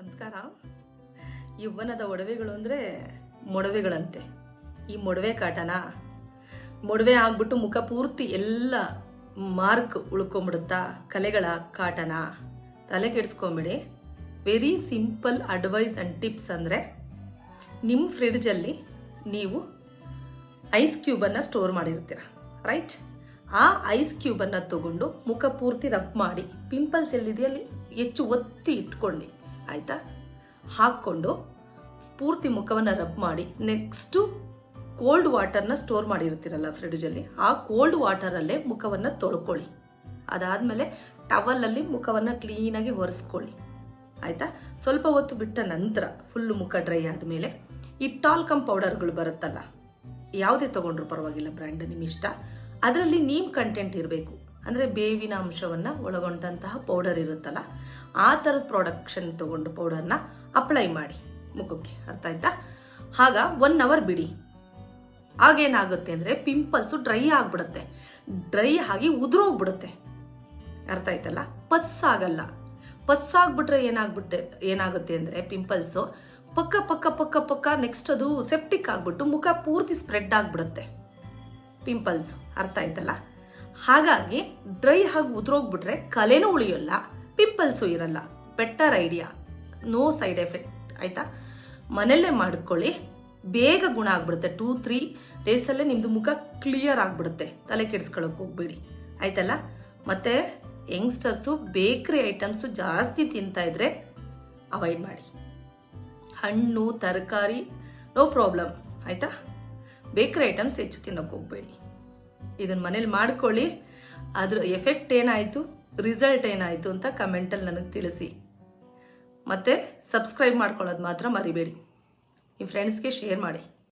ನಮಸ್ಕಾರ. ಯೌವನದ ಒಡವೆಗಳು ಅಂದರೆ ಮೊಡವೆಗಳಂತೆ. ಈ ಮೊಡವೆ ಕಾಟನ ಮೊಡವೆ ಆಗ್ಬಿಟ್ಟು ಮುಖ ಪೂರ್ತಿ ಎಲ್ಲ ಮಾರ್ಕ್ ಉಳ್ಕೊಂಬಿಡುತ್ತಾ ಕಲೆಗಳ ಕಾಟನ. ತಲೆ ಕೆಡಿಸ್ಕೊಂಬಿಡಿ. Very simple advice and tips ಅಂದರೆ ನಿಮ್ಮ ಫ್ರಿಡ್ಜಲ್ಲಿ ನೀವು ಐಸ್ ಕ್ಯೂಬನ್ನು ಸ್ಟೋರ್ ಮಾಡಿರ್ತೀರ ರೈಟ್ ಆ ಐಸ್ ಕ್ಯೂಬನ್ನು ತಗೊಂಡು ಮುಖ ಪೂರ್ತಿ ರಬ್ ಮಾಡಿ ಪಿಂಪಲ್ಸ್ ಎಲ್ಲಿದೆಯಲ್ಲಿ ಹೆಚ್ಚು ಒತ್ತಿ ಇಟ್ಕೊಳ್ಳಿ. ಆಯಿತಾ? ಹಾಕ್ಕೊಂಡು ಪೂರ್ತಿ ಮುಖವನ್ನು ರಬ್ ಮಾಡಿ ನೆಕ್ಸ್ಟು ಕೋಲ್ಡ್ ವಾಟರ್ನ ಸ್ಟೋರ್ ಮಾಡಿರ್ತೀರಲ್ಲ ಫ್ರಿಡ್ಜಲ್ಲಿ ಆ ಕೋಲ್ಡ್ ವಾಟರಲ್ಲೇ ಮುಖವನ್ನು ತೊಳ್ಕೊಳ್ಳಿ. ಅದಾದಮೇಲೆ ಟವಲಲ್ಲಿ ಮುಖವನ್ನು ಕ್ಲೀನಾಗಿ ಒರೆಸ್ಕೊಳ್ಳಿ. ಆಯಿತಾ? ಸ್ವಲ್ಪ ಹೊತ್ತು ಬಿಟ್ಟ ನಂತರ ಫುಲ್ಲು ಮುಖ ಡ್ರೈ ಆದಮೇಲೆ ಈ ಟಾಲ್ಕಮ್ ಪೌಡರ್ಗಳು ಬರುತ್ತಲ್ಲ, ಯಾವುದೇ ತೊಗೊಂಡ್ರು ಪರವಾಗಿಲ್ಲ ಬ್ರ್ಯಾಂಡ್ ನಿಮ್ಮ ಇಷ್ಟ. ಅದರಲ್ಲಿ ನೀಮ್ ಕಂಟೆಂಟ್ ಇರಬೇಕು. ಅಂದರೆ ಬೇವಿನ ಅಂಶವನ್ನು ಒಳಗೊಂಡಂತಹ ಪೌಡರ್ ಇರುತ್ತಲ್ಲ, ಆ ಥರದ ಪ್ರಾಡಕ್ಷನ್ ತೊಗೊಂಡು ಪೌಡರ್ನ ಅಪ್ಲೈ ಮಾಡಿ. ಮುಖಕ್ಕೆ ಅರ್ಥ ಆಯ್ತಾ? ಆಗ ಒನ್ ಅವರ್ ಬಿಡಿ. ಆಗೇನಾಗುತ್ತೆ ಅಂದರೆ ಪಿಂಪಲ್ಸು ಡ್ರೈ ಆಗಿಬಿಡುತ್ತೆ. ಡ್ರೈ ಆಗಿ ಉದುರೋಗ್ಬಿಡುತ್ತೆ. ಅರ್ಥ ಆಯ್ತಲ್ಲ? ಪಸ್ ಆಗಲ್ಲ ಪಸ್ ಆಗ್ಬಿಟ್ರೆ ಏನಾಗ್ಬಿಟ್ಟೆ, ಏನಾಗುತ್ತೆ ಅಂದರೆ ಪಿಂಪಲ್ಸು ಪಕ್ಕ ಪಕ್ಕ ಪಕ್ಕ ಪಕ್ಕ ನೆಕ್ಸ್ಟ್ ಅದು ಸೆಪ್ಟಿಕ್ ಆಗಿಬಿಟ್ಟು ಮುಖ ಪೂರ್ತಿ ಸ್ಪ್ರೆಡ್ ಆಗಿಬಿಡುತ್ತೆ. ಪಿಂಪಲ್ಸ್ ಅರ್ಥ ಆಯ್ತಲ್ಲ? ಹಾಗಾಗಿ ಡ್ರೈ ಆಗಿ ಉದುರೋಗ್ಬಿಟ್ರೆ ಕಲೆನೂ ಉಳಿಯೋಲ್ಲ, ಪಿಂಪಲ್ಸು ಇರಲ್ಲ. Better idea no side effect ಆಯ್ತಾ? ಮನೆಯಲ್ಲೇ ಮಾಡ್ಕೊಳ್ಳಿ. ಬೇಗ ಗುಣ ಆಗ್ಬಿಡುತ್ತೆ. ಟೂ ತ್ರೀ ಡೇಸಲ್ಲೇ ನಿಮ್ಮದು ಮುಖ ಕ್ಲಿಯರ್ ಆಗಿಬಿಡುತ್ತೆ. ತಲೆ ಕೆಡಿಸ್ಕೊಳ್ಳೋಕೆ ಹೋಗ್ಬೇಡಿ. ಆಯ್ತಲ್ಲ? ಮತ್ತೆ ಯಂಗ್ಸ್ಟರ್ಸು ಬೇಕ್ರಿ ಐಟಮ್ಸು ಜಾಸ್ತಿ ತಿಂತಾ ಇದ್ರೆ ಅವಾಯ್ಡ್ ಮಾಡಿ. ಹಣ್ಣು, ತರಕಾರಿ ನೋ ಪ್ರಾಬ್ಲಮ್ ಆಯಿತಾ? ಬೇಕ್ರಿ ಐಟಮ್ಸ್ ಹೆಚ್ಚು ತಿನ್ನೋಕೆ ಹೋಗಬೇಡಿ. ಇದನ್ನು ಮನೇಲಿ ಮಾಡ್ಕೊಳ್ಳಿ. ಅದ್ರ ಎಫೆಕ್ಟ್ ಏನಾಯಿತು? ರಿಸಲ್ಟ್ ಏನಾಯಿತು ಅಂತ ಕಮೆಂಟಲ್ಲಿ ನನಗೆ ತಿಳಿಸಿ. ಮತ್ತು ಸಬ್ಸ್ಕ್ರೈಬ್ ಮಾಡ್ಕೊಳ್ಳೋದು ಮಾತ್ರ ಮರಿಬೇಡಿ. ನಿಮ್ಮ ಫ್ರೆಂಡ್ಸ್ಗೆ ಶೇರ್ ಮಾಡಿ.